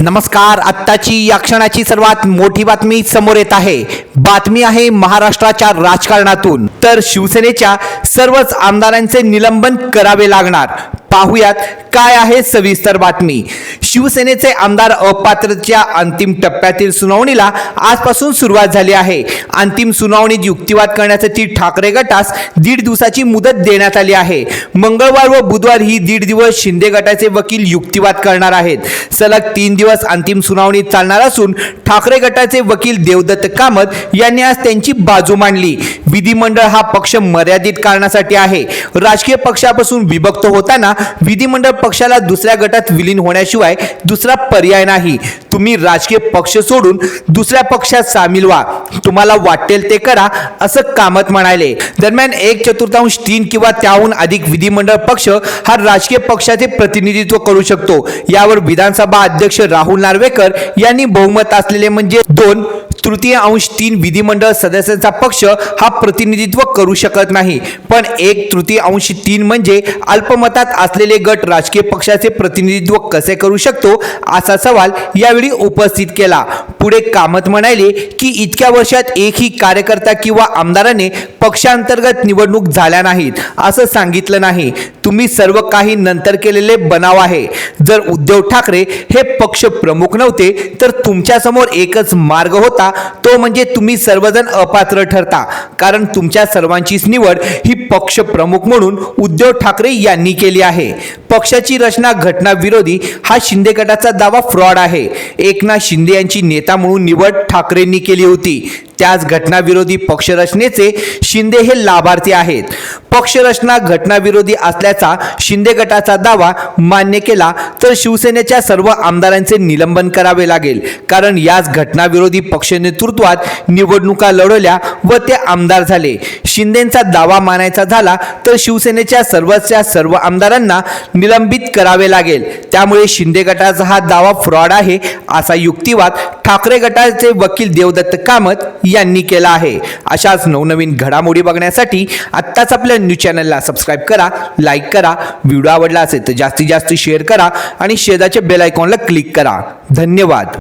नमस्कार आत्ताची या क्षणाची सर्वात मोठी बातमी समोर येत आहे. बातमी आहे महाराष्ट्राच्या राजकारणातून. तर शिवसेनेच्या सर्वच आमदारांचे निलंबन करावे लागणार. पाहूयात काय आहे सविस्तर बातमी. शिवसेनेचे आमदार अपात्रच्या अंतिम टप्प्यातील सुनावणीला आजपासून सुरुवात झाली आहे. अंतिम सुनावणीत युक्तिवाद करण्यासाठी ठाकरे गटास दीड दिवसाची मुदत देण्यात आली आहे. मंगळवार व बुधवार ही दीड दिवस शिंदे गटाचे वकील युक्तिवाद करणार आहेत. सलग तीन दिवस अंतिम सुनावणी चालणार असून ठाकरे गटाचे वकील देवदत्त कामत यांनी आज त्यांची बाजू मांडली. विधिमंडळ हा पक्ष मर्यादित कारणासाठी आहे. राजकीय पक्षापासून विभक्त होताना विधिमंडळ पक्षाला दुसऱ्या गटात विलीन होण्याशिवाय दुसरा पर्याय नाही. तुम्ही राजकीय पक्ष सोडून दुसऱ्या पक्षात सामील व्हा. तुम्हाला वाटेल ते करा असं कामत म्हणाले. दरम्यान एक चतुर्थांश तीन किंवा त्याहून अधिक विधिमंडळ पक्ष हा राजकीय पक्षाचे प्रतिनिधित्व करू शकतो. यावर विधानसभा अध्यक्ष राहुल नार्वेकर यांनी बहुमत असलेले म्हणजे दोन तृतीय अंश तीन विधिमंडळ सदस्यांचा पक्ष हा प्रतिनिधित्व करू शकत नाही. पण एक तृतीय अंश तीन म्हणजे अल्पमतात असलेले गट राजकीय पक्षाचे प्रतिनिधित्व कसे करू शकतो असा सवाल यावेळी उपस्थित केला. पुढे कामत म्हणाले की इतक्या वर्षात एकही कार्यकर्ता किंवा आमदाराने पक्षांतर्गत निवडणूक झाल्या नाहीत असं सांगितलं नाही. तुम्ही सर्व काही नंतर केलेले बनाव आहे. जर उद्धव ठाकरे हे पक्ष प्रमुख नव्हते तर तुमच्यासमोर एकच मार्ग होता तो म्हणजे तुम्ही सर्वजण अपात्र ठरता. कारण तुमच्या सर्वांचीच निवड ही पक्ष प्रमुख म्हणून उद्धव ठाकरे यांनी केली आहे. पक्षाची रचना घटना विरोधी हा शिंदे गटाचा दावा फ्रॉड आहे. एकनाथ शिंदे यांची नेता म्हणून निवड ठाकरेंनी केली होती. त्याच घटनाविरोधी पक्षरचनेचे शिंदे हे लाभार्थी आहेत. पक्षरचना घटनाविरोधी असल्याचा शिंदे गटाचा दावा मान्य केला तर शिवसेनेच्या सर्व आमदारांचे निलंबन करावे लागेल. कारण याच घटनाविरोधी पक्ष नेतृत्वात निवडणुका लढवल्या व ते आमदार झाले. शिंदेचा दावा मानायचा झाला तर शिवसेनेच्या सर्वच्या सर्व आमदारांना निलंबित करावे लागेल. त्यामुळे शिंदे गटाचा हा दावा फ्रॉड आहे असा युक्तिवाद ठाकरे गटाचे वकील देवदत्त कामत यांनी केला आहे. अशाच नवनवीन घडामोडी बघण्यासाठी आत्ताच आपल्या न्यूज चॅनलला सबस्क्राईब करा लाईक करा व्हिडिओ आवडला असेल तर जास्तीत जास्त शेअर करा आणि शेजारच्या बेल आयकॉनला क्लिक करा. धन्यवाद.